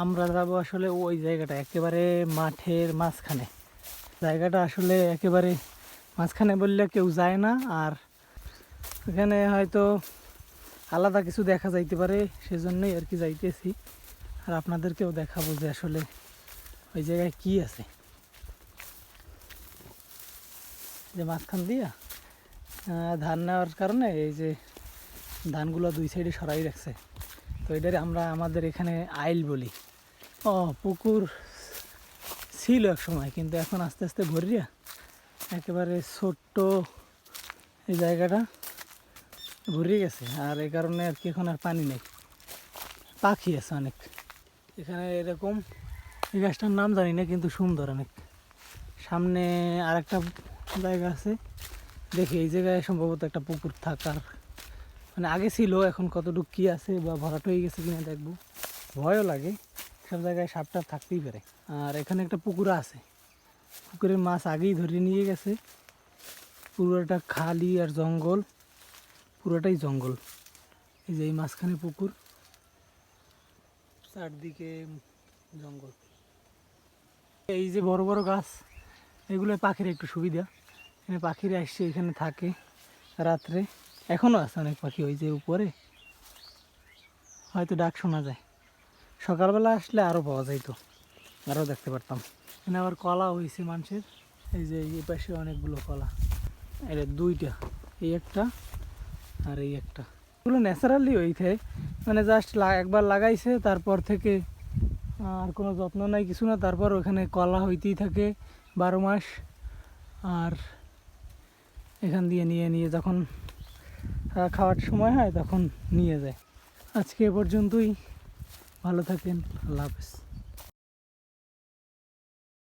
আমরা যাব আসলে ওই জায়গাটা, একেবারে মাঠের মাঝখানে। জায়গাটা আসলে একেবারে মাঝখানে বললে কেউ যায় না, আর এখানে হয়তো আলাদা কিছু দেখা যাইতে পারে, সেজন্যই আর কি যাইতেছি। আর আপনাদেরকেও দেখাবো যে আসলে ওই জায়গায় কি আছে। যে মাঝখান দিয়া ধান নেওয়ার কারণে এই যে ধানগুলো দুই সাইডে সরাই রাখছে। তো এটারে আমরা আমাদের এখানে আইল বলি। ও, পুকুর ছিল এক সময়, কিন্তু এখন আস্তে আস্তে ভরিয়া একেবারে ছোট্ট এই জায়গাটা ভরিয়ে গেছে, আর এই কারণে আর কি এখন আর পানি নেই। পাখি আছে অনেক। এখানে এরকম এই গাছটার নাম জানি না, কিন্তু সুন্দর অনেক। সামনে আর একটা জায়গা আছে। দেখি, এই জায়গায় সম্ভবত একটা পুকুর থাকার মানে আগে ছিল এখন কতটুকু কী আছে বা ভরাট হয়ে গেছে কিনা দেখব। ভয়ও লাগে সব জায়গায় সাপটা থাকতেই পারে। আর এখানে একটা পুকুর আছে। পুকুরের মাছ আগেই ধরে নিয়ে গেছে। পুরোটা খালি আর জঙ্গল পুরোটাই জঙ্গল। এই যে এই মাঝখানে পুকুর চারদিকে জঙ্গল। এই যে বড় বড় গাছ এগুলো পাখির একটু সুবিধা। এখানে পাখিরা এসে এখানে থাকে রাত্রে। এখনও আছে অনেক পাখি ওই যে উপরে। হয়তো ডাক শোনা যায়। সকালবেলা আসলে আরও পাওয়া যাইতো। আরও দেখতে পারতাম। এখানে আবার কলা হয়েছে মানুষের। এই যে এই পাশে অনেকগুলো কলা। এটা দুইটা। এই একটা আর এই একটা। এগুলো ন্যাচারালি হইতে মানে জাস্ট একবার লাগাইছে, তারপর থেকে আর কোনো যত্ন নাই, কিছু না। তারপর ওখানে কলা হইতেই থাকে বারো মাস। আর এখান দিয়ে নিয়ে নিয়ে যখন খাওয়ার সময় হয় তখন নিয়ে যায়। আজকে এ পর্যন্তই। ভালো থাকেন আল্লাহ হাফেজ।